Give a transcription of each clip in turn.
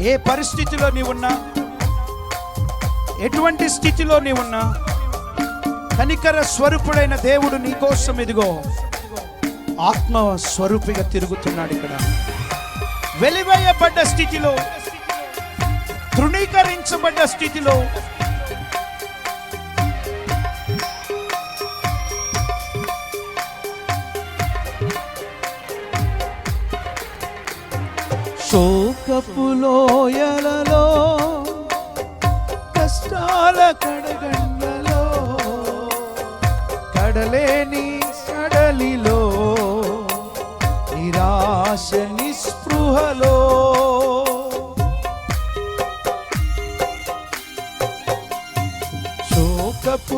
ఏ పరిస్థితిలో నీవున్నా ఎటువంటి స్థితిలో నీవున్నా కనికర స్వరూపుడైన దేవుడు నీకోసం ఇదిగో ఆత్మ స్వరూపిగా తిరుగుతున్నాడు ఇక్కడ. వెలివేయబడ్డ స్థితిలో తృణీకరించబడ్డ స్థితిలో సో శోకపులోయలలో కష్టాల కడగండలో కడలేని సడలిలో నిరాశ నిస్పృహలో.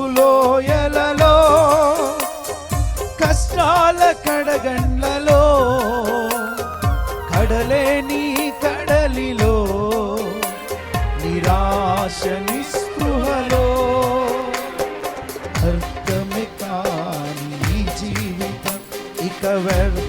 శోకపులోయలలో కష్టాల కడగండ్లలో కడలేని ఆశ నిస్పృహలో అర్థమే కాని జీవితం ఇక వ్యర్థమని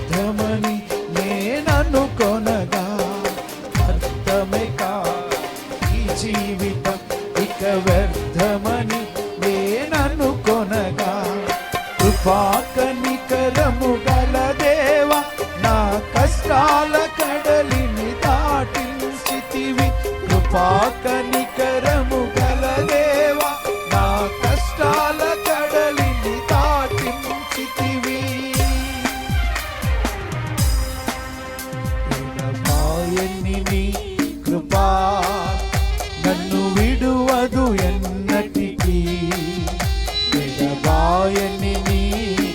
ఎన్ని నీ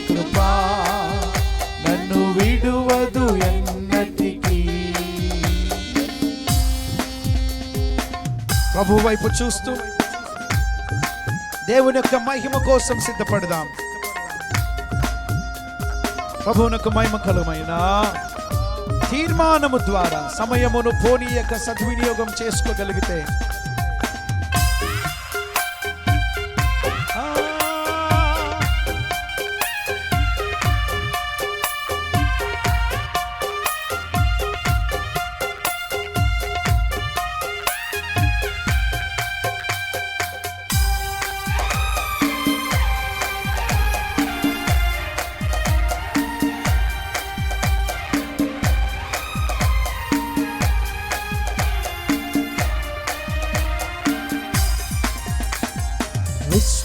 కృపా. నన్ను విడువదు ఎన్నటికీ. ప్రభు వైపు చూస్తూ దేవుని యొక్క మహిమ కోసం సిద్ధపడదాం. ప్రభువునకు మహిమ కలుమైన తీర్మానము ద్వారా సమయమును పోనీయక సద్వినియోగం చేసుకోగలిగితే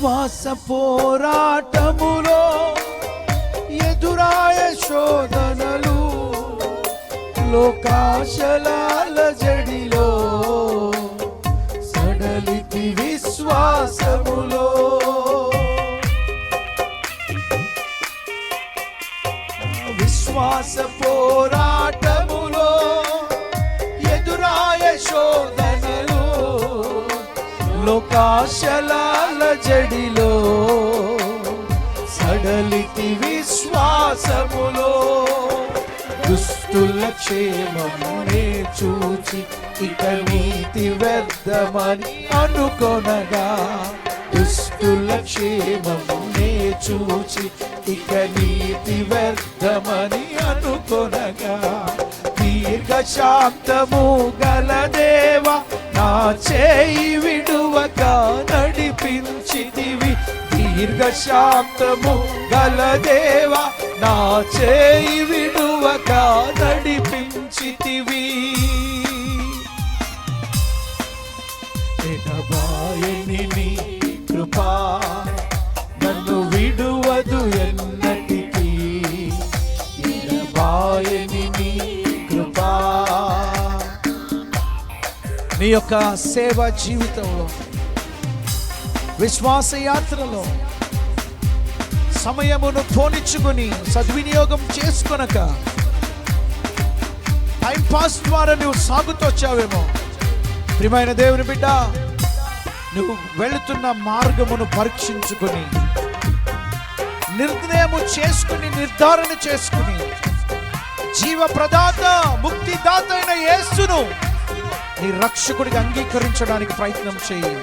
శ్వాస పోరాటములో ఎదురాయ శోధనలు లోకాశలాల జడిలో సడలితి విశ్వాసములో. విశ్వాస పోరాట లోకాశలాల జడిలో సడలితి విశ్వాసములో. దుష్టుల క్షేమమునే చూచి ఇక నీతి వ్యర్థమని అనుకొనగా దుష్టుల క్షేమమునే చూచి ఇక నీతి వ్యర్థమని అనుకొనగా దీర్ఘ శాంతము గల దేవా నా చేయి విడువక నడిపించితివి. దీర్ఘశాంతము గల దేవా నా చేయి యొక్క సేవ జీవితంలో విశ్వాస యాత్రలో సమయమును పోనిచ్చుకొని సద్వినియోగం చేసుకొనక టైం పాస్ ద్వారా నువ్వు సాగుతొచ్చావేమో ప్రియమైన దేవుని బిడ్డ నువ్వు వెళుతున్న మార్గమును పరీక్షించుకొని నిర్ణయము చేసుకుని నిర్ధారణ చేసుకుని జీవ ప్రదాత ముక్తిదాత అయిన యేసును నీ రక్షకుడిగా అంగీకరించడానికి ప్రయత్నం చేయి.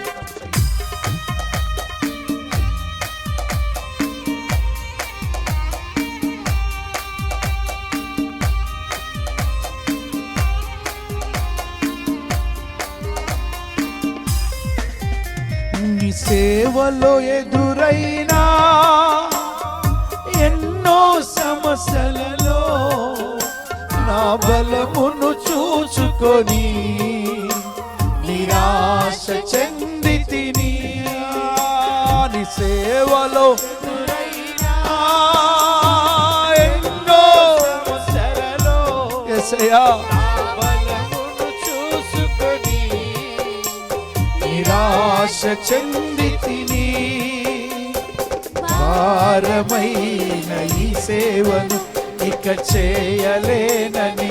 సేవలో ఎదురైనా ఎన్నో సమస్యలలో నా బలమును చూచుకొని నిరాశ చెంది తిని నీ సేవలో ఎన్నో ఎసయా నిరాశ చెంది తిని భారమైన ఈ సేవను ఇక చేయలేనని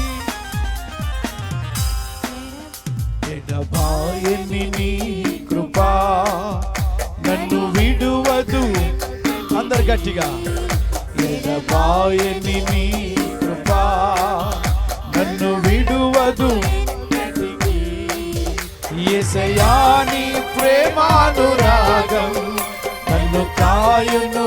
ఎడబాయని నీ కృపా నన్ను విడువదు. అందరు గట్టిగా. ఎడబాయని నీ కృపా నన్ను విడువదు. ఏసయాని ప్రేమానురాగం నన్ను కాయును